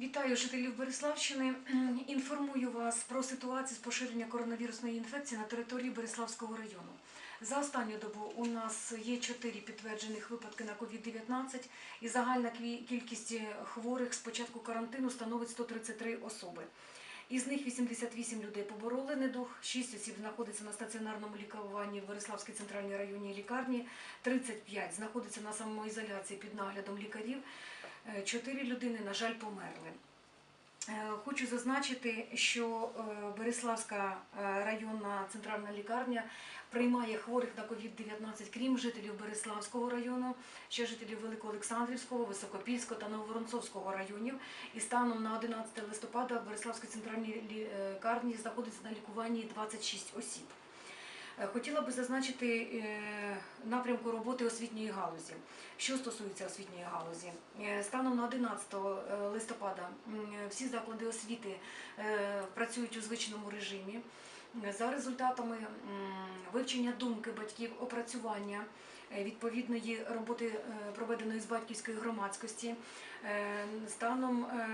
Вітаю жителів Береславщини. Інформую вас про ситуацію з поширення коронавірусної інфекції на території Береславського району. За останню добу у нас є 4 підтверджених випадки на COVID-19 і загальна кількість хворих з початку карантину становить 133 особи. Із них 88 людей побороли недух, 6 осіб знаходиться на стаціонарному лікуванні в Береславській центральній районній лікарні, 35 знаходиться на самоізоляції під наглядом лікарів. Е, Чотири людини, на жаль, померли. Е, Хочу зазначити, що е, Береславська районна центральна лікарня приймає хворих на COVID-19, крім жителів Береславського району, ще жителів Великоолександрівського, Високопільського та Нововоронцовського районів. І станом на 11 листопада в Береславській центральній лікарні знаходиться на лікуванні 26 осіб. Е, Хотіла би зазначити е, напрямку роботи освітньої галузі. Що стосується освітньої галузі, Е, станом на 11 листопада всі заклади освіти працюють у звичному режимі. За результатами вивчення думки батьків, опрацювання відповідної роботи, е, проведеної з батьківської громадськості. е, Станом е,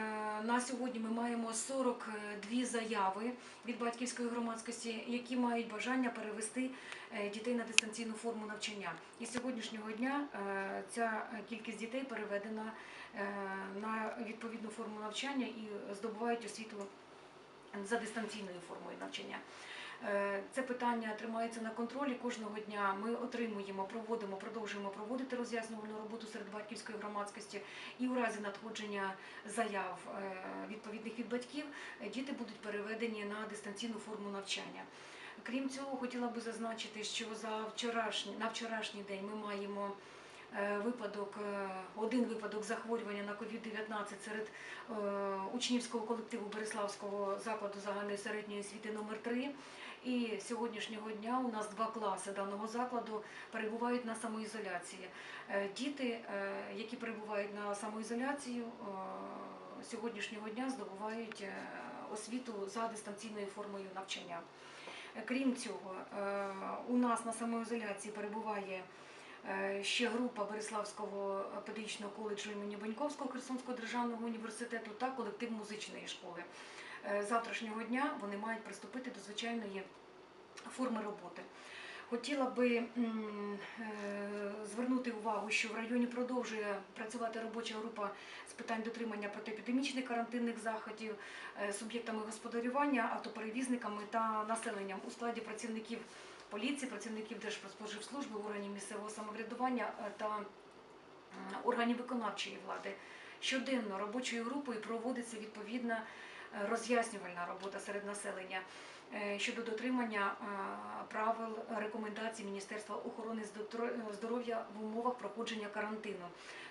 на сьогодні ми маємо 42 заяви від батьківської громадськості, які мають бажання перевести е, дітей на дистанційну форму навчання. І з сьогоднішнього дня е, ця кількість дітей переведена е, на відповідну форму навчання і здобувають освіту за дистанційною формою навчання. Е, Це питання тримається на контролі кожного дня. Ми отримуємо, проводимо, продовжуємо проводити роз'яснювальну роботу серед батьківської громадськості. І у разі надходження заяв е, відповідних від батьків діти будуть переведені на дистанційну форму навчання. Крім цього, хотіла би зазначити, що за вчорашній на вчорашній день ми маємо випадок, е, один випадок захворювання на COVID-19 серед е, учнівського колективу Береславського закладу загальної середньої освіти номер 3 І сьогоднішнього дня у нас два класи даного закладу перебувають на самоізоляції. Е, Діти, е, які перебувають на самоізоляцію, е, сьогоднішнього дня здобувають е, освіту за дистанційною формою навчання. Е, Крім цього, е, у нас на самоізоляції перебуває е, ще група Береславського педагогічного коледжу імені Баньковського Херсонського державного університету та колектив музичної школи. Е, Завтрашнього дня вони мають приступити до звичайної форми роботи. Хотіла би е, звернути увагу, що в районі продовжує працювати робоча група з питань дотримання протиепідемічних карантинних заходів, е, суб'єктами господарювання, автоперевізниками та населенням у складі працівників поліції, працівників Держпродспоживслужби, органів місцевого самоврядування е, та органів виконавчої влади. Щоденно робочою групою проводиться відповідна е, роз'яснювальна робота серед населення е, щодо дотримання е, правил рекомендацій Міністерства охорони здоров'я в умовах проходження карантину.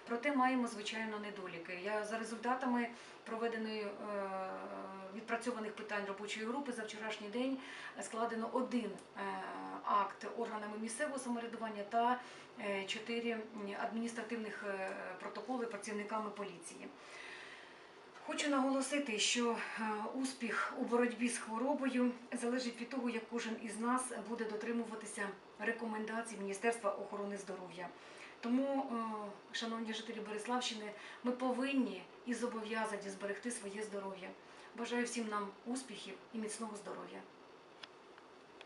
Проте маємо звичайно недоліки. Я за результатами проведеної е, відпрацьованих питань робочої групи за вчорашній день складено один акт органами місцевого самоврядування та чотири адміністративних протоколи працівниками поліції. Хочу наголосити, що е, успіх у боротьбі з хворобою залежить від того, як кожен із нас буде дотримуватися рекомендацій Міністерства охорони здоров'я. Тому, е, шановні жителі Береславщини, ми повинні і зобов'язані зберегти своє здоров'я. Бажаю всім нам успіхів і міцного здоров'я.